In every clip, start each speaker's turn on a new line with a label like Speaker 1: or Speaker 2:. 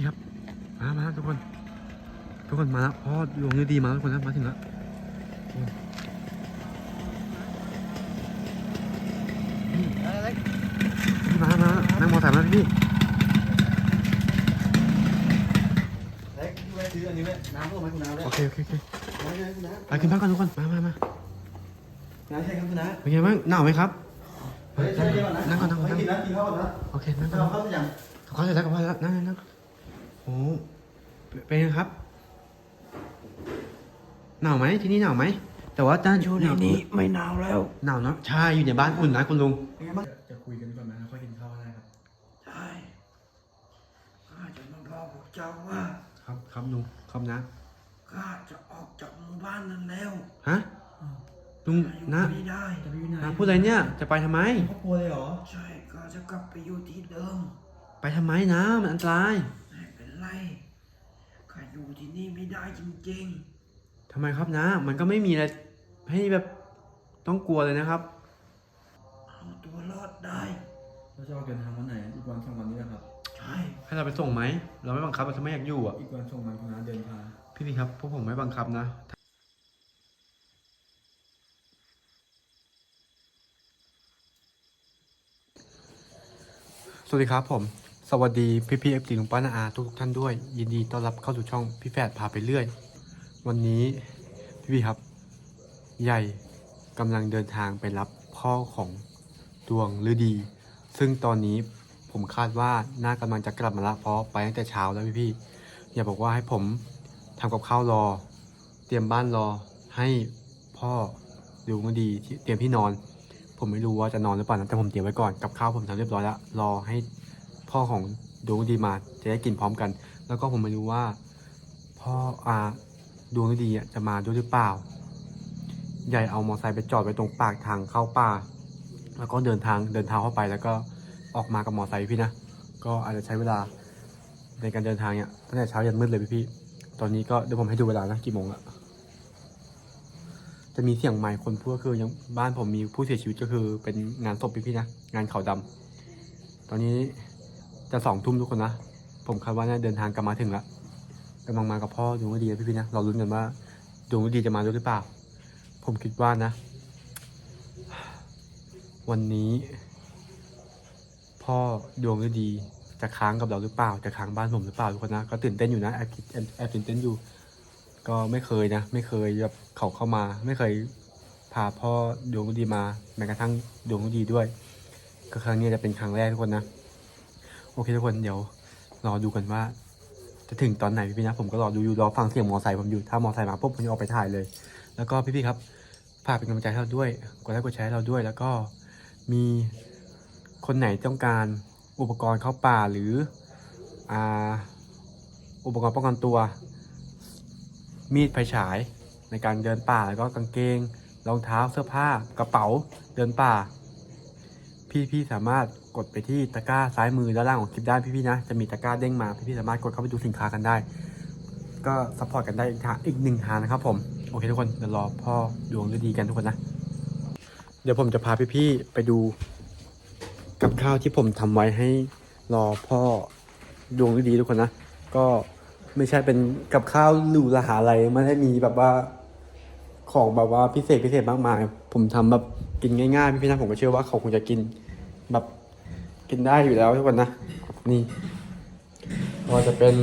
Speaker 1: พี่ครับ มามาทุกคน ทุกคนมาแล้วพ่อดวงนี้ดีมาแล้วทุกคนนะมาถึงแล้วโอ้พี่พี่มามานั่งมอเตอร์ไซค์มาแล้วพี่
Speaker 2: เล็กพี่แม่ซื้ออันนี้ไหมน้ำก็ไหมคุณน้ำเลย
Speaker 1: โอเคโอเคโอเค
Speaker 2: น้ำใช่ไหมคุณน้
Speaker 1: ไปขึ้นบ้านก่อนทุกคน มามามาำ
Speaker 2: น้ำใช่ครับคุณน้
Speaker 1: เป็นไงบ้างหนาวไหมครับำ
Speaker 2: เฮ้ยใช่ก่อนนะ
Speaker 1: นั่งก่อนนั่งก่อน
Speaker 2: ไม่กินนะกินข้าวก่อนนะ
Speaker 1: โอเคนั่งก่อน
Speaker 2: ข้าวข้าวยัง
Speaker 1: กับข้าวเสร็จแล้วกับข้าวเสร็จแล้วนั่งนั่งนั่งโอ้เป็นเป็นไงครับ หนาวไหมที่นี่หนาวไหม แต่ว่าด้านช่วงหนาว
Speaker 2: ไม่หนาวแล้ว
Speaker 1: หนาวเนอะใช่อยู่ในบ้านอุ่นนะคุณลุง
Speaker 2: เป็นไงบ้าง
Speaker 1: จะคุยกันก่อนไหมแล้วค่อยกินข้าวได้ครับ
Speaker 2: ใช่ข้าจะมาบอกพวกเจ้าว่า
Speaker 1: ครับครับลุงครับนะ
Speaker 2: ข้าจะออกจากหมู่บ้านนั้นแล้ว
Speaker 1: ฮะลุง
Speaker 2: ข้าอยู่
Speaker 1: นะ
Speaker 2: ไม่ได้
Speaker 3: จะไปอยู่ไหน
Speaker 1: นะพูดอะไรเนี่ย จะไปทำไม
Speaker 3: ครอบครัวเลยเหรอ
Speaker 2: ใช่ข้าจะกลับไปอยู่ที่เดิม
Speaker 1: ไปทำไมนะ มันอันตราย
Speaker 2: ไม่เป็นไรข้าอยู่ที่นี่ไม่ได้จริง
Speaker 1: ทำไมครับนะ มันก็ไม่มีอะไรให้แบบต้องกลัวเลยนะครับ
Speaker 2: ๆ เอาตัวรอดได้
Speaker 3: เราจะออกเดินทางวันไหนอีกวันสองวันนี้แหละครับ
Speaker 2: ใช่
Speaker 1: ให้เราไปส่งไหม เราไม่บังคับเราถ้าไม่อยากอยู่อะ
Speaker 3: อีกวันสองวันคุณน้าเดินทาง
Speaker 1: พี่พี่ครับพวกผมไม่บังคับนะ สวัสดีครับผม สวัสดีพี่พี่เอฟซีลุงป้านาอาทุกท่านด้วย ยินดีต้อนรับเข้าสู่ช่องพี่แฝดพาไปเรื่อย วันนี้พี่พี่ครับ ใหญ่กำลังเดินทางไปรับพ่อของดวงฤดี ซึ่งตอนนี้ผมคาดว่าน่ากำลังจะกลับมาละเพราะไปตั้งแต่เช้าแล้วพี่พี่อย่าบอกว่าให้ผมทำกับข้าวรอ เตรียมบ้านรอให้พ่อดวงฤดีเตรียมที่นอน ผมไม่รู้ว่าจะนอนหรือเปล่านะแต่ผมเตรียมไว้ก่อนกับข้าวผมทำเรียบร้อยแล้วรอให้ พ่อของดวงดีมาจะได้กินพร้อมกัน แล้วก็ผมไม่รู้ว่า พ่ออาดวงดีจะมาด้วยหรือเปล่า ใหญ่เอามอเตอร์ไซค์ไปจอดไว้ตรงปากทางเข้าป่า แล้วก็เดินทางเดินเท้าเข้าไปแล้วก็ออกมากับมอเตอร์ไซค์พี่นะ ก็อาจจะใช้เวลาในการเดินทางเนี่ยตั้งแต่เช้ายันมืดเลยพี่พี่ตอนนี้ก็เดี๋ยวผมให้ดูเวลานะกี่โมงละจะมีเสียงไมค์คนพูดก็คือยังบ้านผมมีผู้เสียชีวิตก็คือเป็นงานศพพี่พี่นะงานเขาดำตอนนี้ จะสองทุ่มทุกคนนะ ผมคาดว่าน่าเดินทางกลับมาถึงล้วกำลังมากับพ่อดวงฤดีพี่พี่ๆนะ เราลุ้นกันว่าดวงฤดีจะมาด้วยหรือเปล่า ผมคิดว่านะ วันนี้ พ่อดวงฤดีจะค้างกับเราหรือเปล่า จะค้างบ้านผมหรือเปล่าทุกคนนะ ก็ตื่นเต้นอยู่นะแอบคิดแอบแอบตื่นเต้นอยู่ ก็ไม่เคยนะ ไม่เคยแบบเขาเข้ามา ไม่เคยพาพ่อดวงฤดีมาแม้กระทั่งดวงฤดีด้วย ก็ครั้งนี้จะเป็นครั้งแรกทุกคนนะ โอเคทุกคนเดี๋ยวรอดูกันว่า จะถึงตอนไหนพี่ๆนะผมก็รอดูอยู่รอฟังเสียงมอไซค์ผมอยู่ถ้ามอไซค์มาปุ๊บผมจะออกไปถ่ายเลย แล้วก็พี่ๆครับฝากเป็นกำลังใจให้เราด้วยกดไลค์กดแชร์ให้เราด้วย แล้วก็มีคนไหนต้องการอุปกรณ์เข้าป่าหรืออ่าอุปกรณ์ป้องกันตัว มีดไฟฉายในการเดินป่าแล้วก็กางเกงรองเท้าเสื้อผ้ากระเป๋าเดินป่า พี่ๆสามารถกดไปที่ตะกร้าซ้ายมือด้านล่างของคลิปได้พี่ๆนะจะมีตะกร้าเด้งมาพี่ๆสามารถกดเข้าไปดูสินค้ากันได้ ก็ซัพพอร์ตกันได้อีกทางอีกหนึ่งทางนะครับผมโอเคทุกคนเดี๋ยวรอพ่อดวงฤดีกันทุกคนนะ เดี๋ยวผมจะพาพี่ๆไปดูกับข้าวที่ผมทำไว้ให้รอพ่อดวงฤดีทุกคนนะ ก็ไม่ใช่เป็นกับข้าวหรูหราอะไรไม่ได้มีแบบว่า ของแบบว่าพิเศษพิเศษมากมาย ผมทำแบบกินง่ายๆพี่ๆนะผมก็เชื่อว่าเขาคงจะกินแบบกินได้อยู่แล้วทุกคนนะ นี่ก็จะเป็น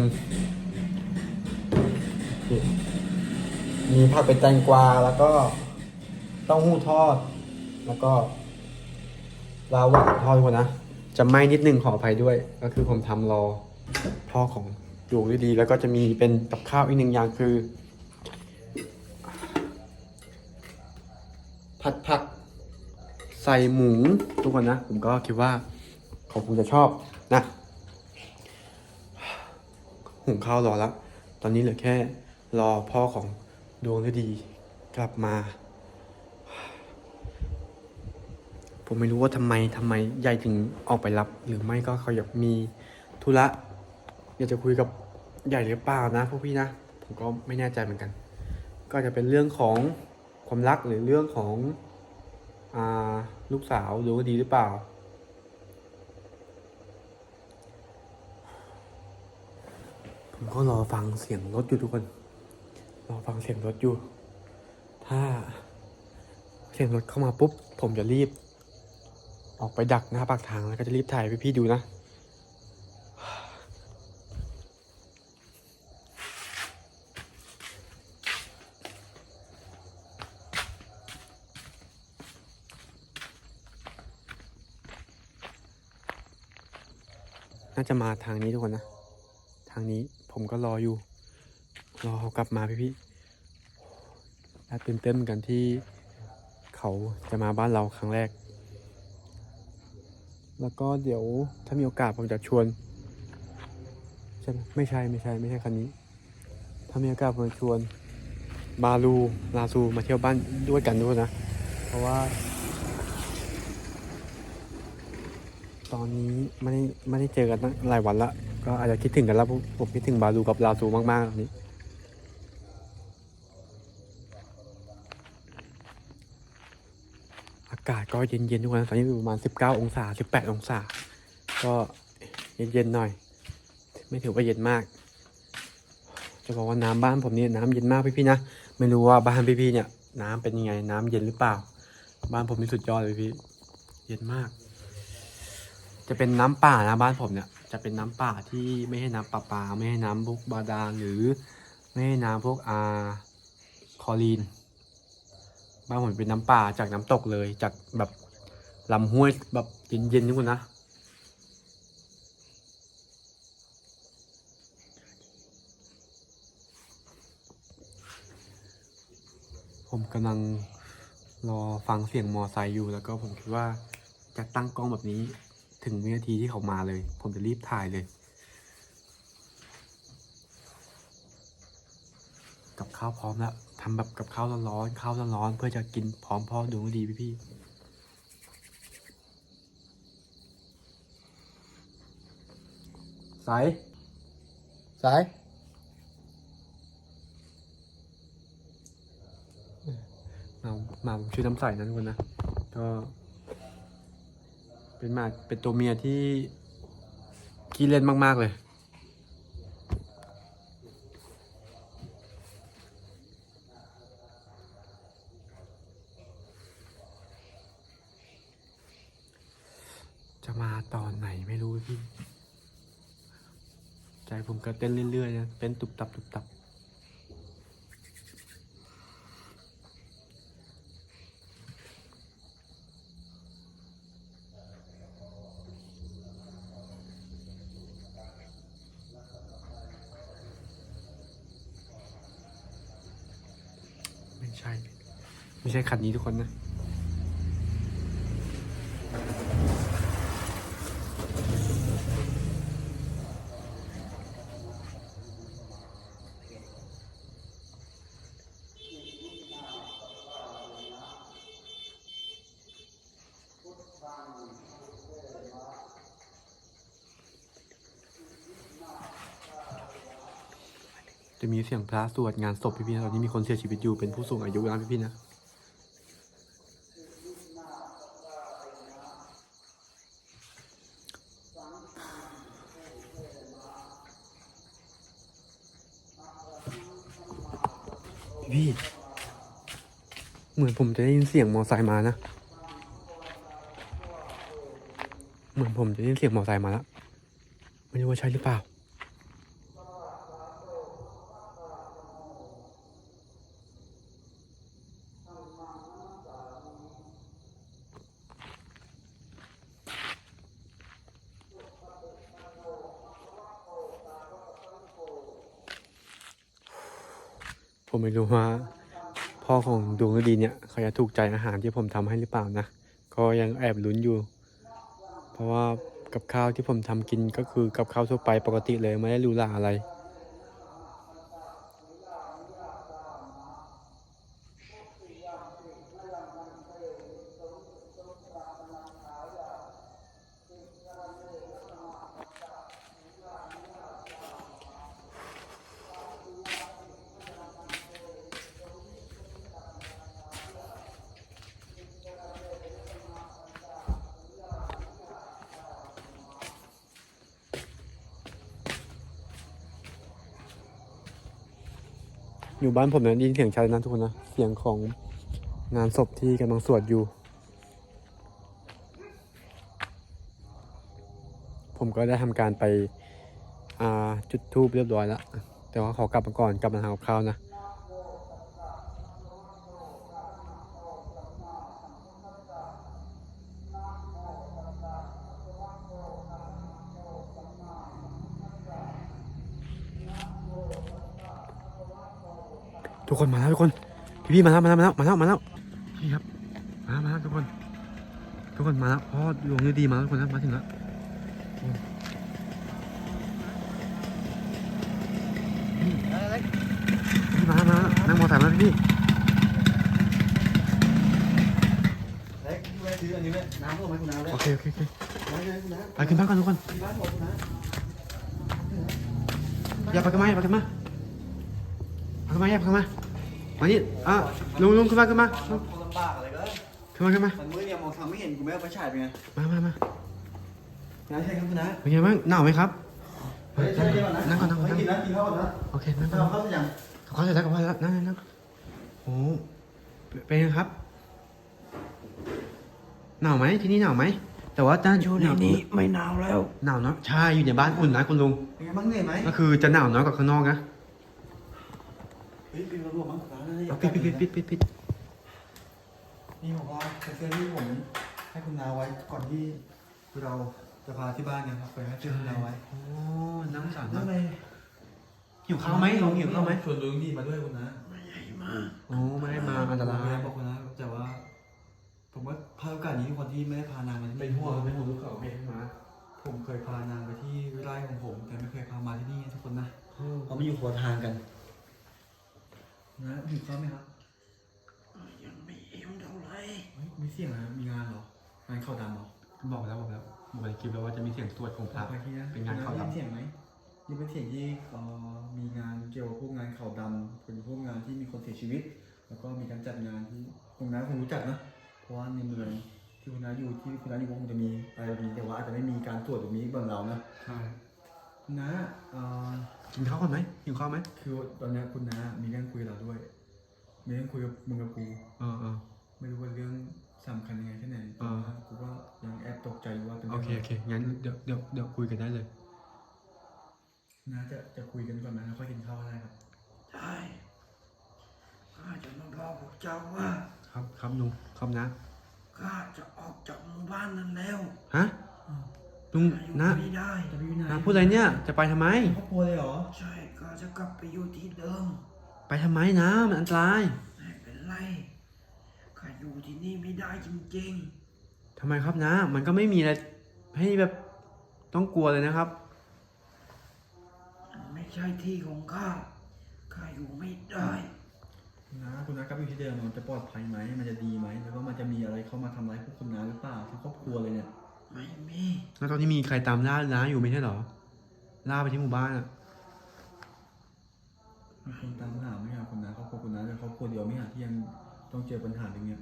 Speaker 1: มีผักเป็นแตงกวาแล้วก็เต้าหู้ทอด แล้วก็ลาหวานทอดทุกคนนะจะไหม้นิดนึงขออภัยด้วย ก็คือผมทำรอพ่อของดวงฤดีๆแล้วก็จะมีเป็นกับข้าวอีกหนึ่งอย่างคือ ผัดผัก ใส่หมูทุกคนนะ ผมก็คิดว่าเขาคงจะชอบนะหุงข้าวรอแล้ว ตอนนี้เหลือแค่รอพ่อของดวงฤดีกลับมา ผมไม่รู้ว่าทำไมทำไมใหญ่ถึงออกไปรับ หรือไม่ก็เขาอยากมีธุระอยากจะคุยกับใหญ่หรือเปล่านะพวกพี่นะ ผมก็ไม่แน่ใจเหมือนกัน ก็จะเป็นเรื่องของ ความรักหรือเรื่องของอลูกสาวดวงฤดีหรือเปล่า ผมก็รอฟังเสียงรถอยู่ทุกคน รอฟังเสียงรถอยู่ ถ้าเสียงรถเข้ามาปุ๊บ ผมจะรีบ ออกไปดักหน้าปากทางแล้วก็จะรีบถ่ายให้พี่ๆดูนะ น่าจะมาทางนี้ทุกคนนะ ทางนี้ผมก็รออยู่ รอเขากลับมาพี่ๆน่าตื่นเต้นเหมือนกันที่เขาจะมาบ้านเราครั้งแรก แล้วก็เดี๋ยวถ้ามีโอกาสผมจะชวนใช่ไหมไม่ใช่ไม่ใช่ไม่ใช่คันนี้ ถ้ามีโอกาสผมจะชวนบาลูลาซูมาเที่ยวบ้านด้วยกันด้วยนะ เพราะว่า ตอนนี้ไม่ได้ไม่ได้เจอกันตั้งหลายวันละก็อาจจะคิดถึงกันแล้วผมผมคิดถึงบาลูกับลาซูมากๆตอนนี้อากาศก็เย็นๆทุกคนตอนนี้อยู่ประมาณ 19 องศา 18 องศา ก็เย็นๆหน่อย ไม่ถือว่าเย็นมาก จะบอกว่าน้ำบ้านผมเนี่ยน้ำเย็นมากพี่ๆนะไม่รู้ว่าบ้านพี่ๆเนี่ย น้ำเป็นยังไง น้ำเย็นหรือเปล่า บ้านผมนี่สุดยอดเลยพี่ เย็นมาก จะเป็นน้ำป่านะบ้านผมเนี่ย จะเป็นน้ำป่าที่ไม่ให้น้ำประปา ไม่ให้น้ำพวกบาดาลหรือไม่ให้น้ำพวกอาคอรีน บ้านผมเป็นน้ำป่าจากน้ำตกเลย จากแบบลำห้วยแบบเย็นๆทุกคนนะผมกำลังรอฟังเสียงมอไซค์อยู่แล้วก็ผมคิดว่าจะตั้งกล้องแบบนี้ ถึงวินาทีที่เขามาเลย ผมจะรีบถ่ายเลย กับข้าวพร้อมแล้วทำแบบกับข้าวร้อนๆข้าวร้อนๆเพื่อจะกินพร้อมพ่อดูดีพี่ๆสายสายมามาชื่อน้ำใสนั้นคนนะก็ เป็นหมาเป็นตัวเมียที่ขี้เล่นมาก ๆ เลยจะมาตอนไหนไม่รู้พี่ ใจผมก็เต้นเรื่อยๆนะเป็นตุบตับตุบตับ ไม่ใช่ ไม่ใช่คันนี้ทุกคนนะจะมีเสียงพระสวดงานศพพี่ๆนะตอนนี้มีคนเสียชีวิตอยู่เป็นผู้สูงอายุนะพี่ๆนะ พี่ เหมือน ผมจะได้ยินเสียงมอไซค์มานะ เหมือนผมจะได้ยินเสียงมอไซค์มาแล้ว ไม่รู้ว่าใช่หรือเปล่า ผมไม่รู้ว่า ของดวงฤดีเนี่ยเขาจะถูกใจอาหารที่ผมทำให้หรือเปล่านะ ก็ยังแอบลุ้นอยู่ เพราะว่ากับข้าวที่ผมทำกินก็คือกับข้าวทั่วไปปกติเลยไม่ได้รูหราอะไร อยู่บ้านผมนะได้ยินเสียงชัดนะทุกคนนะ เสียงของงานศพที่กำลังสวดอยู่ ผมก็ได้ทำการไปอ่าจุดทูบเรียบร้อยแล้ว แต่ว่าขอกลับมาก่อนกลับมาหากับข้าวนะ ทุกคนมาแล้วทุกคน พี่พี่ๆมาแล้วมาแล้วมาแล้วมาแล้วมาแล้วพี่ครับมามาแล้วทุกคน ทุกคนมาแล้วพ่อดวงดีมาแล้วทุกคนนะมาถึงแล้วโอ้พี่พี่มามานั่งมอเตอร์ไซค์มาพี่
Speaker 3: เล็กพี่แม่ซื้ออันนี้ไหมน้ำพวกไหมคุณน้ำเลย
Speaker 1: โอเคโอเคโอเค
Speaker 3: น้ำใช่ไหมคุณน้ำ
Speaker 1: ไปขึ้นบ้านก่อนทุกคน
Speaker 3: ที่บ้านผมคุณน้
Speaker 1: อย่าไปกันมาอย่าไปกันมาไปกันมาอย่าไปกันมา มานี่อะลุงลุงขึ้นมาขึ้นมาำลุง
Speaker 3: คนลำบากอะไรก็
Speaker 1: ขึ้นมาขึ้นมา
Speaker 3: มันมืดเนี่ยมองทางไม่เห็นกูไม่เอาไปฉายเป็นไง
Speaker 1: มามามา
Speaker 3: น้ำใช่ครับคุณน้า
Speaker 1: เป็นไงบ้างหนาวไหมครับ
Speaker 3: เฮ้ยใช่ก่อนนะ
Speaker 1: นั่งก่อนนั่งก่อน
Speaker 3: ไม่
Speaker 1: นั่ง
Speaker 3: กินนะกินข้าวก่อนนะ
Speaker 1: โอเคนั่งก่อน
Speaker 3: เราเข้าสัญญาณ
Speaker 1: เขาเสร็จแล้วก็พอแล้วนั่งนั่งนั่งโอ้เป็นไงครับหนาวไหมที่นี่หนาวไหมแต่ว่าด้าน
Speaker 2: อยู่ใน
Speaker 1: หาว
Speaker 2: นี้ไม่หนาวแล้ว
Speaker 1: หนาวเนาะใช่อยู่ในบ้านอุ่นนะคุณลุง
Speaker 3: เป็นไงบ้างเหนื่อยไหม
Speaker 1: ก็คือจะหนาวน้อยกว่าข้างนอกนะ
Speaker 3: เฮ้ยเป็นระบบมั้งคุณน้านี่ย
Speaker 1: เอาปิดปิดปิดปิดปิดปิด
Speaker 3: นี่ผมว่าเป็นเสื้อที่ผมให้คุณนาไว้ก่อนที่เราจะพาที่บ้านเนี่ยครับไปให้เสื้อคุณนาไว้
Speaker 1: โอ้น้ำสาร
Speaker 3: นั่
Speaker 1: นะ
Speaker 3: นเลย
Speaker 1: หิวข้าวไหมลุงหิวข้าวไหม
Speaker 3: ชวนลุงดีมาด้วยคุณน้า
Speaker 2: ไม่ใหญ่มาก
Speaker 1: โอ้ไม่ได้มาอันตราย
Speaker 3: บอกคุณน้าแต่ว่า ผมว่าพาโอกาสนี้คนที่ไม่ได้พานางมาที่
Speaker 1: เป็นห่วงเป็นห่วงลูกเขาไม่ให้มา
Speaker 3: ผมเคยพานางไปที่ไร่ของผม แต่ไม่เคยพามาที่นี่ทุกคนนะเพราะมันอยู่คนละทางกัน นะหิวข้าวไหมครับ
Speaker 2: ยังไม่อิ่มเท่าไหร่
Speaker 3: เฮ้ยมีเสียงนะมีงานเหรองานเข้าดำเหรอ
Speaker 1: บอกแล้วบอกแล้วบอกในคลิปแล้วว่าจะมีเสียงสวดของพระ
Speaker 3: ไปที่นะ
Speaker 1: เป็นงานเข้าดำ
Speaker 3: ได้ยิเสียงไหมนี่เป็นเสียงที่เอ่อมีงานเกี่ยวกับพวกงานเข่าดำเป็นพวกงานที่มีคนเสียชีวิต แล้วก็มีการจัดงานที่คุณน้าคงรู้จักนะเพราะว่าในเมืองที่คุณน้าอยู่ที่คุณน้าอยู่คงจะมีอะไรแบบนี้แต่ว่าอาจจะไม่มีการตรวจแบบนี้เหมือนเรานะ
Speaker 1: ใช่
Speaker 3: คุณน้าเอ่อ
Speaker 1: กินข้าวก่อนไหมหิวข้าวไหม
Speaker 3: คือตอนเนี้ยคุณน้ามีเรื่องคุยกับเราด้วย มีเรื่องคุยกับมึงกับกู
Speaker 1: เออเออ
Speaker 3: ไม่รู้ว่าเรื่องสำคัญยังไงแค่ไหนแต่
Speaker 1: อ่า
Speaker 3: ว่ากูก็ยังแอบตกใจอยู่ว่าเป็น
Speaker 1: โอ
Speaker 3: เรื่อง
Speaker 1: เค
Speaker 3: อะไร
Speaker 1: โอเคงั้นเดี๋ยวเดี๋ยวเดี๋ยวคุยกันได้เลย
Speaker 3: น้าจะจะคุยกันก่อนนะแล้วค่อยกินข้าวอะไรครับ
Speaker 2: ได้ข้าจะมาบอกพวกเจ้าว่า
Speaker 1: ครับครับลุงครับนะ
Speaker 2: ข้าจะออกจากหมู่บ้านนั้นแล้ว
Speaker 1: ฮะ ลุง
Speaker 2: ข้าอยู่
Speaker 1: นะ
Speaker 2: ไม่ได้
Speaker 3: จะไปอยู่ไหน
Speaker 1: นะพูดอะไรเนี่ย จะไปทำไม
Speaker 3: ครอบครัวเลยเหรอ
Speaker 2: ใช่ข้าจะกลับไปอยู่ที่เดิม
Speaker 1: ไปทำไมนะ มันอันตราย
Speaker 2: ไม่เป็นไรข้าอยู่ที่นี่ไม่ได้จริง
Speaker 1: ทำไมครับนะ มันก็ไม่มีอะไรให้แบบต้องกลัวเลยนะครับ
Speaker 2: ๆมันไม่ใช่ที่ของข้าข้าอยู่ไม่ได้
Speaker 3: นะคุณน้ากลับไปอยู่ที่เดิมมันจะปลอดภัยไหมมันจะดีไหมแล้วก็มันจะมีอะไรเข้ามาทำร้ายพวกคุณน้าหรือเปล่าทั้งครอบครัวเลยเนี่ย
Speaker 2: ไม่มี
Speaker 1: แล้วตอนนี้มีใครตามล่าน้าอยู่ไม่ใช่เหรอ ล่าไปที่หมู่บ้านอะ
Speaker 3: มีคนตามหาไหมครับคุณน้าครอบครัวคุณน้าแต่ครอบครัวเดียวไม่หาที่ยังต้องเจอปัญหาอย่างเงี้ย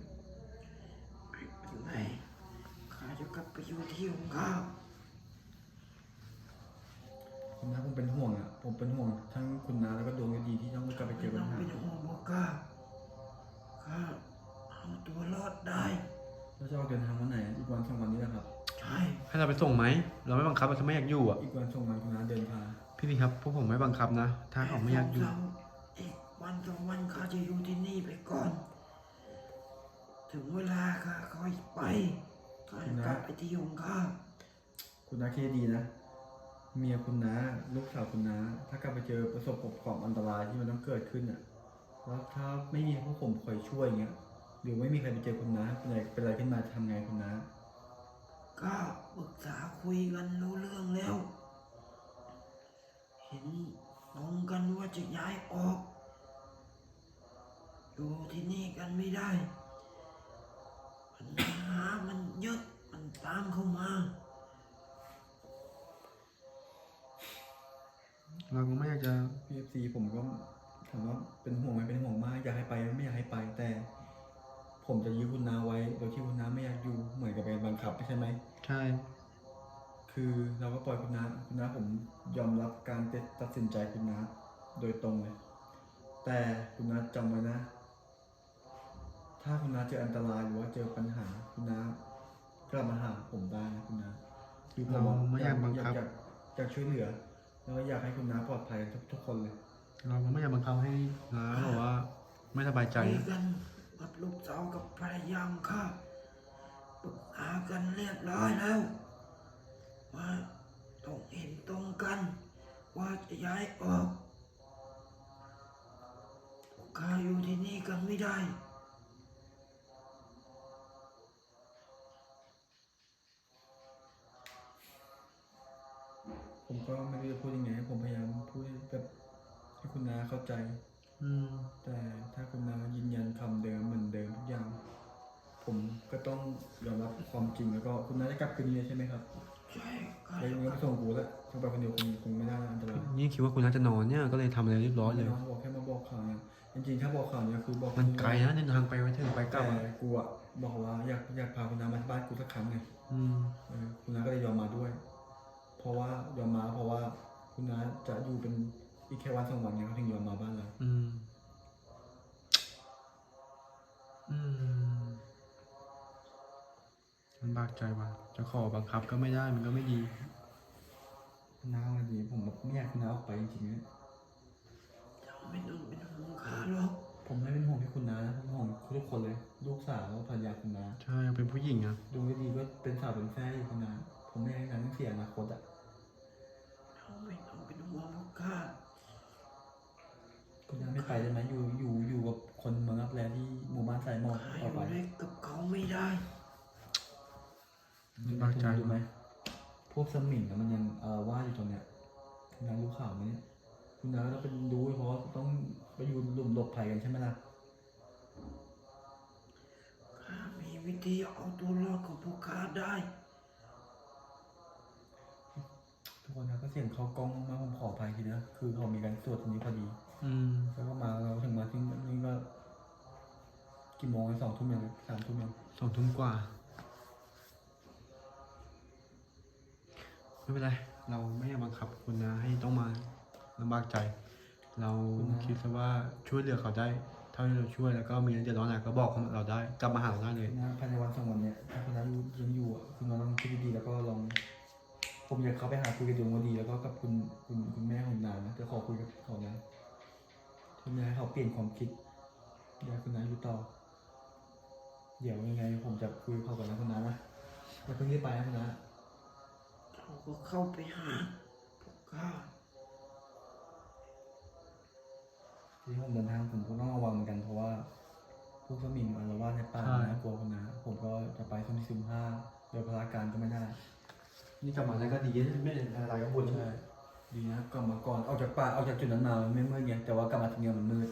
Speaker 2: ไม่เป็นไรข้าจะกลับไปอยู่ที่ของข้า
Speaker 3: คุณน้าผมเป็นห่วงอะ ผมเป็นห่วงทั้งคุณน้าแล้วก็ดวงดีที่ต้องกลับไปเจ
Speaker 2: ไม่
Speaker 3: อปั
Speaker 2: ต้
Speaker 3: ญ
Speaker 2: อง
Speaker 3: หา
Speaker 2: เป็นห่วงพวกข้าข้าเอาตัวรอดได้
Speaker 3: แล้วจะออกเดินทางวันไหนอีกวันสองวันนี้แหละครับ
Speaker 2: ใช่
Speaker 1: ให้เราไปส่งไหม เราไม่บังคับเราจะไม่อยากอยู่อะ
Speaker 3: อีกวันสองวันคุณน้าเดินพา
Speaker 1: พี่พี่ครับพวกผมไม่บังคับนะ ถ้าเขาไม่อยากอยู่
Speaker 2: สงอีกวันสองวันข้าจะอยู่ที่นี่ไปก่อน ถึงเวลาข้าค่อยไปข้าจะกลับไปที่ของข้า
Speaker 3: คุณน้าคิดให้ดีนะ เมียคุณน้าลูกสาวคุณน้า ถ้ากลับไปเจอประสบกับความอันตรายที่มันต้องเกิดขึ้นอะ แล้วถ้าไม่มีพวกผมคอยช่วยอย่างเงี้ย หรือไม่มีใครไปเจอคุณน้าเป็นอะไรเป็นอะไรขึ้นมาจะทำไงคุณน้า
Speaker 2: ก็ปรึกษาคุยกันรู้เรื่องแล้ว เห็นตรงกันว่าจะย้ายออก อยู่ที่นี่กันไม่ได้ปัญหามันเยอะมันตามเข้ามา
Speaker 1: เราก็ไม่อยากจะ
Speaker 3: พีเอฟซีผมก็ถามว่าเป็นห่วงไหมเป็นห่วงมากอยากให้ไปไม่อยากให้ไปแต่ ผมจะยื้อคุณน้าไว้ โดยที่คุณน้าไม่อยากอยู่เหมือนกับเป็นบังคับใช่ไหม
Speaker 1: ใช่
Speaker 3: คือเราก็ปล่อยคุณน้าคุณน้าผมยอมรับการตัดสินใจคุณน้าโดยตรงเลยคแต่คุณน้าจำไว้นะ ถ้าคุณน้าเจออันตรายหรือว่าเจอปัญหาคุณน้ากลับมาหาผมได้นะคุณน้าคือผม
Speaker 1: เราไม่อยากบังคับ
Speaker 3: อยากอยากช่วยเหลือ แล้วก็อยากให้คุณน้าปลอดภัยทุกทุกคนเลย
Speaker 1: เราไม่อยากบังคับให้น้าบอกว่า ไม่สบายใจ
Speaker 2: คุย
Speaker 1: นะ
Speaker 2: กันกับลูกสาวกับภรรยาข้าปรึกษากันเรียบร้อยแล้ว ว่าต้องเห็นตรงกัน ว่าจะย้ายออกข้าอยู่ที่นี่กันไม่ได้
Speaker 3: ผมก็ไม่รู้จะพูดยังไง ผมพยายามพูดแบบให้คุณนาเข้าใจ แต่ถ้าคุณน้ายืนยันคำเดิมเหมือนเดิมทุกอย่าง ผมก็ต้องยอมรับความจริงแล้วก็คุณน้าจะกลับคืนนี้ใช่ไหมครับ
Speaker 2: ใช่ข้า
Speaker 3: แล้วยังไงไปส่งกูแล้วถ้าไปคนเดียวคงคงไม่ได้อันตราย
Speaker 1: นี่คิดว่าคุณน่าจะนอนเนี่ยก็เลยทำอะไรเรียบร้อยเลย
Speaker 3: น้องบอกแค่มาบอกข่าวเนี่ยจริงๆถ้าบอกข่าวเนี่ยคือบอก
Speaker 1: มันไกลนะเดินทางไปไว้ถึงไปกลับ
Speaker 3: แต่
Speaker 1: อะ
Speaker 3: กูอะบอกว่าอยากอยากพาคุณน้ามาที่บ้านกูสักครั้งไง
Speaker 1: อืม
Speaker 3: เออคุณน้าก็เลยยอมมาด้วย เพราะว่ายอมมาเพราะว่าคุณน้าจะอยู่เป็น อีกแค่วันสองวันเนี่ยเขาถึงยอมมาบ้านเรา
Speaker 1: อืม อืมมันบากใจว่ะจะขอบังคับก็ไม่ได้มันก็ไม่ดี
Speaker 3: น้าวันนี้ผมแบบไม่อยากคุณน้าออกไปจริงๆเนี่ย
Speaker 2: เจ้าไม่ต้องเป็นห่วงข้าหรอก
Speaker 3: ผมไม่เป็นห่วงแค่คุณน้านะผมห่วงทุกคนเลย ลูกสาวภรรยาคุณน้า
Speaker 1: ใช่ยังเป็นผู้หญิงอะ
Speaker 3: ดูไม่ดีก็เป็นสาวเป็นแฟอยู่คุณน้าผมไม่อยากให้น้าต้องเสียอนาคตอะ
Speaker 2: เจ้าไม่ต้องเป็นห่วงพวกข้า
Speaker 3: คุณน้าไม่ไปได้ไหมอยู่อยู่อยู่กับคนเมืองรับแลที่หมู่บ้านสายหมอก
Speaker 2: ข้าอ
Speaker 3: ต่อยู่ไป
Speaker 2: เล็กกับเขาไม่ได้
Speaker 1: มันบากใจ
Speaker 3: ดูไหมพวกสมิงอะมันยังเอ่อว่าอยู่ตรงเนี้ยคุณน้ารู้ข่าวไหมเนี่ยคุณน้าก็ต้องเป็นรู้เพราะว่าต้องไปอยู่หลุมหลบภัยกันใช่ไหมล่ะ
Speaker 2: ข้ามีวิธีเอาตัวรอดของพวกข้าได้
Speaker 3: ทุกคนนะก็เสียงเขากล้องมากผมขออภัยทีนะคือเขามีการตรวจตรงนี้พอดี
Speaker 1: อืม
Speaker 3: แล้วก็มาเราถึงมาที่นี่ก็กี่โมงสองทุ่มยังสามทุ่มยัง
Speaker 1: สองทุ่มกว่า ไม่เป็นไร เราไม่อยากบังคับคุณนะให้ต้องมาลำบากใจ เราคิดซะว่าช่วยเหลือเขาได้เท่าที่เราช่วยแล้วก็มีอะไรเดือดร้อนอะไรก็บอกเราได้กลับมาหาเราได้เลย
Speaker 3: นะภายในวันสองวันเนี้ยถ้าคุณน้าอยู่ยังอยู่อะคุณน้าลองคิดดีๆแล้วก็ลองผมอยากเข้าไปหาคุยกับดวงวดีแล้วก็กับคุณคุณคุณแม่ของนานนะจะขอคุยกับเขานะ คุณแม่ให้เขาเปลี่ยนความคิดอยากคุณน้าอยู่ต่อ เดี๋ยวยังไงผมจะคุยกับเขาก่อนนะคุณน้านะอย่าเพิ่งรีบไปนะคุณน้า
Speaker 2: เราก็เข้าไปหาพวกข้า
Speaker 3: ที่ผมเดินทางผมก็ต้องระวังเหมือนกันเพราะว่าพวกสมิงอารวาสในป่า
Speaker 1: ใช่
Speaker 3: น่ากลัวคุณน้าผมก็จะไปสุ่มสี่สุ่มห้าโดยพลาการก็ไม่ได้
Speaker 1: นี่กลับมาแล้วก็ดีไม่เป็นอะไรก็บุญ
Speaker 3: ใช่ ดีนะกลับมาก่อนออกจากป่าออกจากจุดนั้นมามันไม่มืดไงแต่ว่ากลับมาถึงเนี่ยมันมืด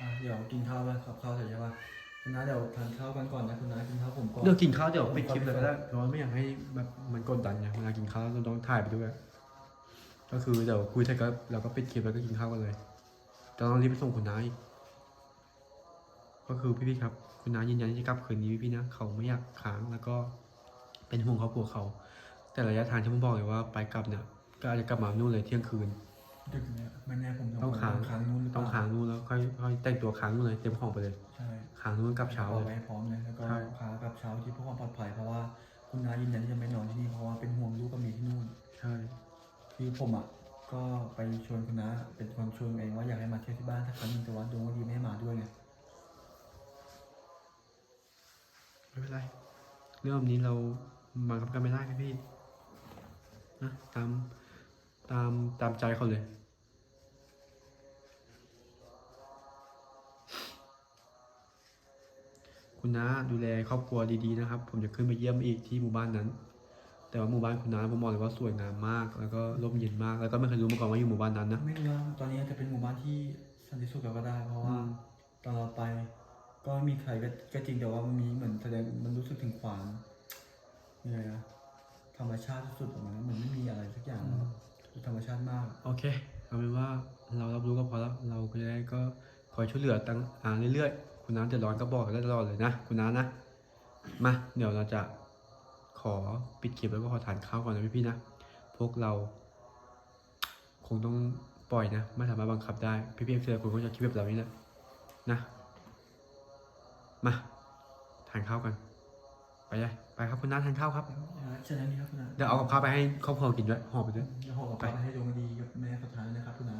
Speaker 3: อะเดี๋ยวกินข้าวกันครับข้าวเสร็จใช่ปะคุณน้าเดี๋ยวทานข้าวกันก่อนนะคุณน้ากินข้าวผมก่อน
Speaker 1: เดี๋ยวกินข้าวเดี๋ยวปิดคลิปเลยก็ได้เพราะว่าไม่อยากให้แบบมันกดดันไงเวลากินข้าวเราต้องถ่ายไปด้วย ก็คือเดี๋ยวคุยเสร็จก็เราก็ปิดคลิปแล้วก็กินข้าวกันเลยจะต้องรีบไปส่งคุณน้าอีกก็คือพี่ๆครับ คุณน้ายืนยันที่จะกลับคืนนี้พี่ๆนะเขาไม่อยากค้างแล้วก็เป็นห่วงครอบครัวเขา แต่ระยะทางที่ผมบอกเลยว่าไปกลับเนี่ย ก็อาจจะกลับมานู่นเลยเที่ยงคืน
Speaker 3: ดึกเนี่ยไม่แน่ผม
Speaker 1: ต้องค้าง
Speaker 3: ค้างนู้นหรือเป
Speaker 1: ต้
Speaker 3: ล่
Speaker 1: องค้างนู่นแล้วค่อยค่อยแต่งตัวค้างนู่นเลยเต็มของไปเลย
Speaker 3: ใช่
Speaker 1: ค้างนู่นกลับเช้า
Speaker 3: เอา
Speaker 1: เล
Speaker 3: ไว้
Speaker 1: ย
Speaker 3: ให้พร้อมเลยแล้วก็
Speaker 1: ใช่
Speaker 3: ขากลับเช้าที่เพื่อความปลอดภัยเพราะว่าคุณน้ายืนยันที่จะไม่นอนที่นี่เพราะว่าเป็นห่วงลูกกับเมียที่นู่น
Speaker 1: ใช่
Speaker 3: คือผมอะก็ไปชวนคุณน้าเป็นคนชวนเองว่าอยากให้มาเที่ยวที่บ้านสักครั้งหนึงแต่ว่าดวงวดีไม่ให้มาด้วยไง
Speaker 1: ไม่เป็นไรเรื่องแบบนี้เราบังคับกันไม่ได้ครับพี่ นะตามตามตามใจเขาเลย คุณน้าดูแลครอบครัวดีๆนะครับ ผมจะขึ้นไปเยี่ยมอีกที่หมู่บ้านนั้น แต่ว่าหมู่บ้านคุณน้าผมบอกเลยว่าสวยงามมาก แล้วก็ร่มเย็นมาก แล้วก็ไม่เคยรู้มาก่อนว่าอยู่หมู่บ้านนั้นนะ
Speaker 3: ไม่รู้ว่าตอนนี้อาจจะเป็นหมู่บ้านที่สันติสุขแล้วก็ได้ เพราะว่า
Speaker 1: อืม
Speaker 3: ตอนเราไป ก็ไม่มีใครก็ก็จริงแต่ว่ามันมีเหมือนแสดงมันรู้สึกถึงความยังไงนะธ รรมชาติสุดๆออกมาเหมือนไม่มีอะไรสักอย่างนะครับคือธรรมชาติมาก
Speaker 1: โอเคเอาเป็นว่าเรารับรู้ก็พอแล้วเราก็จะได้ก็คอยช่วยเหลือตั้งอ่าเรื่อยๆ คุณน้าเดือดร้อนก็บอกได้ตลอดเลยนะ คุณน้านะมาเดี๋ยวเราจะขอปิดคลิปแล้วก็ขอทานข้าวก่อนนะพี่ๆนะพวกเรา คงต้องปล่อยนะไม่สามารถบังคับได้พี่พี่เสือคุณก็จะคิดแบบเรานี่แหละนะมาทานข้าวกันไป เลยไปครับคุณน้าทานข้าวครับ
Speaker 3: เชิญนั่นนี่ครับคุณน้า
Speaker 1: เดี๋ยวเอากับข้าวไปให้ครอบครัวกินด้วยห่อไปด้วย
Speaker 3: เดี๋ยวห่อกับข้าวไปให้ดวงดีกับแม่สุดท้ายนะครับคุณน้า